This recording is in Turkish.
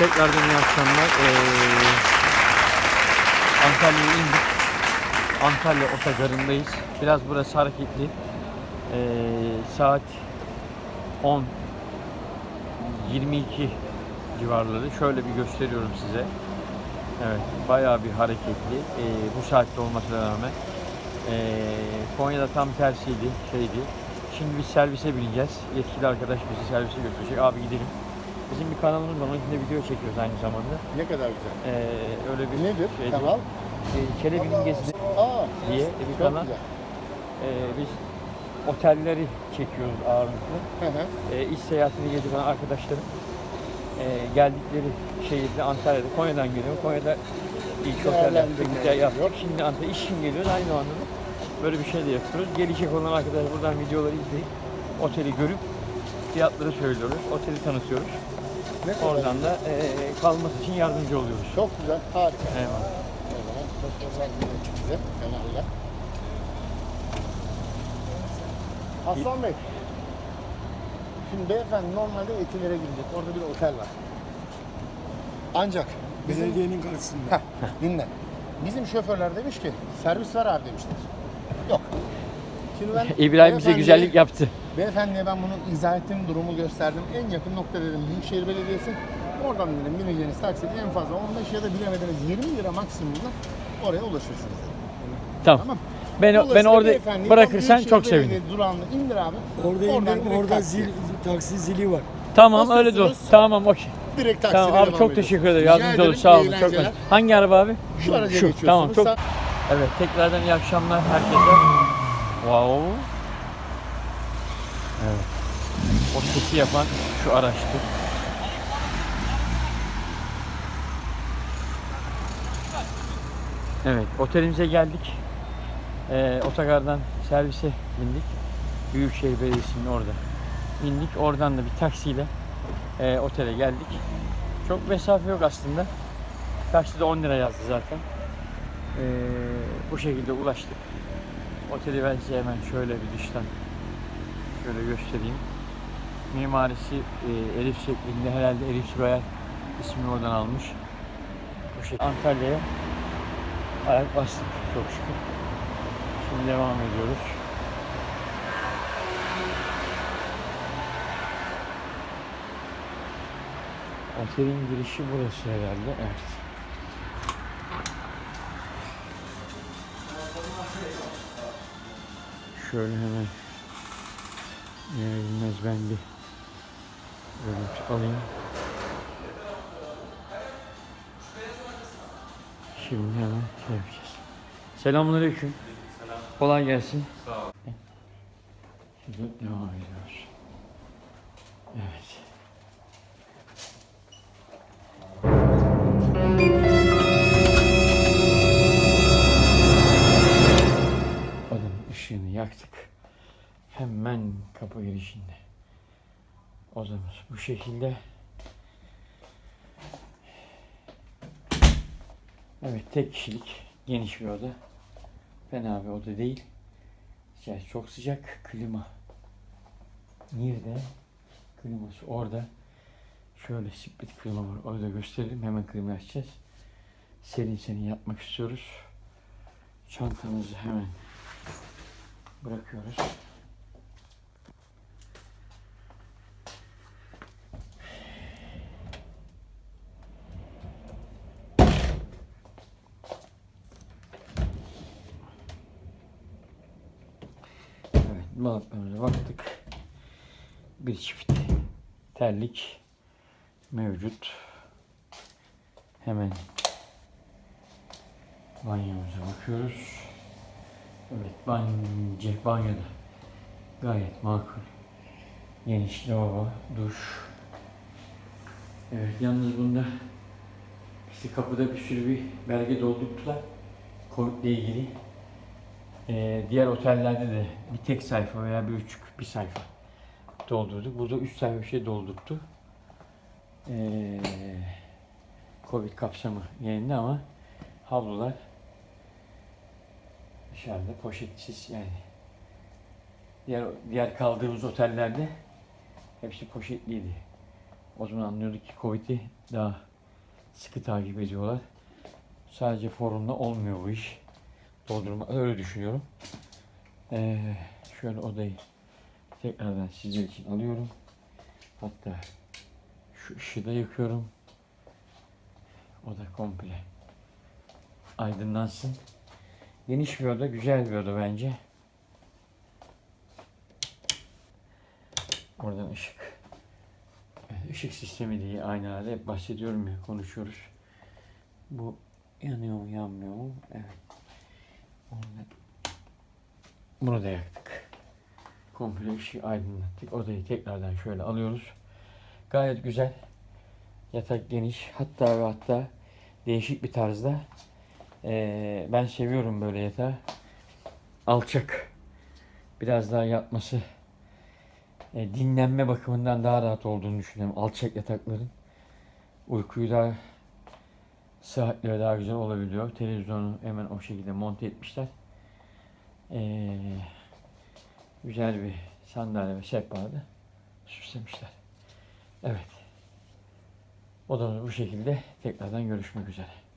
Tekrardan iyi akşamlar. Ee, Antalya'ya indik. Antalya otogarındayız. Biraz burası hareketli. Ee, saat 10 22 civarları. Şöyle bir gösteriyorum size. Evet, bayağı bir hareketli. Ee, bu saatte olmasına rağmen. Ee, Konya'da tam tersiydi, şeydi. Şimdi biz servise bineceğiz. Yetkili arkadaş bizi servise götürecek. Abi gidelim. Bizim bir kanalımız var. Onun içinde video çekiyoruz aynı zamanda. Ne kadar güzel. Ee, öyle bir Nedir şeydi. kanal? Ee, Kelebinin Gezisi Aa, diye bir kanal. güzel. Ee, biz otelleri çekiyoruz ağırlıklı. Hı hı. Ee, iş seyahatini gezip olan arkadaşlarım ee, geldikleri şehirde Antalya'da, Konya'dan geliyor. Konya'da ilk otel yaptık, Değerlendirme güzel yaptık. Şimdi Antalya iş için geliyoruz aynı anda da böyle bir şey de yapıyoruz. Gelecek olan arkadaşlar buradan videoları izleyip oteli görüp fiyatları söylüyoruz. Oteli tanıtıyoruz. Ne kadar Oradan da ee, kalması için yardımcı oluyoruz. Çok güzel, harika. Eyvallah. O zaman size. Aslan Bey. Şimdi beyefendi normalde Etiler'e gidecek. Orada bir otel var. Ancak bizim... Belediyenin karşısında. Heh, dinle. Bizim şoförler demiş ki servis var abi demişler. Yok. Şimdi ben İbrahim bize beyefendiye- güzellik yaptı. Beyefendiye ben bunu izah ettim, durumu gösterdim. En yakın nokta dedim Büyükşehir Belediyesi. Oradan dedim bineceğiniz takside en fazla 15 ya da bilemediniz 20 lira maksimumla oraya ulaşırsınız dedim. Tamam. Tamam. Ben ben orada bırakırsan çok sevinirim. Durağında indir abi. Orada Oradan direkt orada taksi. zil, taksi zili var. Tamam öyle dur. Tamam okey. Direkt taksiye Tamam abi çok teşekkür ederim. Yardımcı olur. Sağ olun. Çok. Hangi araba abi? Şu araca Şu. geçiyorsunuz. Tamam çok. Evet tekrardan iyi akşamlar herkese. Wow. Evet. O sesi yapan şu araçtı. Evet otelimize geldik. Ee, otogardan servise bindik. Büyükşehir Belediyesi'nin orada. Bindik. Oradan da bir taksiyle e, otele geldik. Çok mesafe yok aslında. Takside 10 lira yazdı zaten. Ee, bu şekilde ulaştık. Oteli ben size hemen şöyle bir dıştan şöyle göstereyim. Mimarisi e, Elif şeklinde herhalde Elif Royal ismini oradan almış. Bu şekilde Antalya'ya ayak bastık çok şükür. Şimdi devam ediyoruz. Otelin girişi burası herhalde. Evet. Şöyle hemen iner bilmez ben bir görüntü alayım. Şimdi hemen şey yapacağız. Selamünaleyküm. Kolay gelsin. Sağ ol. Şimdi devam ediyoruz. Evet. Odanın ışığını yaktık. Hemen kapı girişinde. Odamız bu şekilde. Evet tek kişilik geniş bir oda. Fena bir oda değil. İçerisi çok sıcak. Klima. Nerede? Kliması orada. Şöyle split klima var. Orada gösterelim. Hemen klima açacağız. Serin serin yapmak istiyoruz. Çantamızı hemen bırakıyoruz. Evet, dolaplarımıza baktık. Bir çift terlik mevcut. Hemen banyomuza bakıyoruz. Evet, bence banyoda gayet makul. Geniş lavabo, duş. Evet, yalnız bunda işte kapıda bir sürü bir belge doldurttular. Covid ile ilgili. Ee, diğer otellerde de bir tek sayfa veya bir buçuk bir sayfa doldurduk. Burada üç sayfa bir şey doldurttu. Ee, Covid kapsamı yerinde ama havlular dışarıda poşetsiz yani. Diğer diğer kaldığımız otellerde hepsi poşetliydi. O zaman anlıyorduk ki Covid'i daha sıkı takip ediyorlar. Sadece forumda olmuyor bu iş. Doldurma öyle düşünüyorum. Ee, şöyle odayı tekrardan sizler için alıyorum. Hatta şu ışığı da yakıyorum. Oda komple aydınlansın. Geniş bir oda, güzel bir oda bence. Oradan ışık. Işık sistemi diye aynı halde bahsediyorum ya, konuşuyoruz. Bu yanıyor mu, yanmıyor mu? Evet. Bunu da yaktık. Komple ışığı aydınlattık. Odayı tekrardan şöyle alıyoruz. Gayet güzel. Yatak geniş. Hatta ve hatta değişik bir tarzda. Ee, ben seviyorum böyle yatağı. Alçak. Biraz daha yatması e, dinlenme bakımından daha rahat olduğunu düşünüyorum. Alçak yatakların. Uykuyu daha sıhhatli ve daha güzel olabiliyor. Televizyonu hemen o şekilde monte etmişler. Ee, güzel bir sandalye ve sehpada süslemişler. Evet. Odamız bu şekilde. Tekrardan görüşmek üzere.